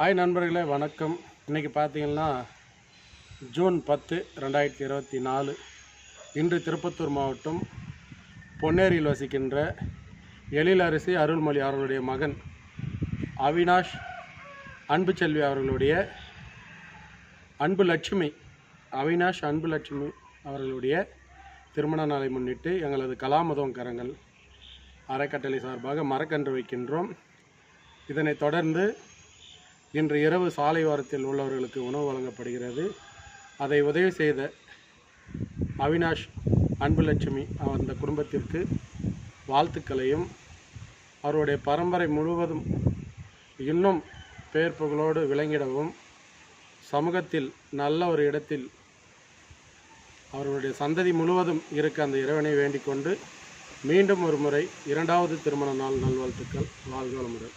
Hi நண்பர்களே வணக்கம். இன்றைக்கி பார்த்தீங்கன்னா ஜூன் பத்து ரெண்டாயிரத்தி இருபத்தி நாலு. இன்று திருப்பத்தூர் மாவட்டம் பொன்னேரியில் வசிக்கின்ற எழிலரசி அருள்மொழி அவர்களுடைய மகன் அவினாஷ் அன்பு செல்வி அவர்களுடைய அன்பு லட்சுமி அவினாஷ் அன்பு லட்சுமி அவர்களுடைய திருமண நாளை முன்னிட்டு எங்களது கலாமதம் கரங்கள் அறக்கட்டளை சார்பாக மரக்கன்று வைக்கின்றோம். இதனைத் தொடர்ந்து இன்று இரவு சாலைவாரத்தில் உள்ளவர்களுக்கு உணவு வழங்கப்படுகிறது. அதை உதவி செய்த அவினாஷ் அன்புலட்சுமி அந்த குடும்பத்திற்கு வாழ்த்துக்களையும் அவருடைய பரம்பரை முழுவதும் இன்னும் பேர் புகழோடு விளங்கிடவும் சமூகத்தில் நல்ல ஒரு இடத்தில் அவருடைய சந்ததி முழுவதும் இருக்க அந்த இறைவனை வேண்டிக் கொண்டு மீண்டும் ஒரு முறை இரண்டாவது திருமண நாள் நல்வாழ்த்துக்கள். வாழ்க வளமுடன்.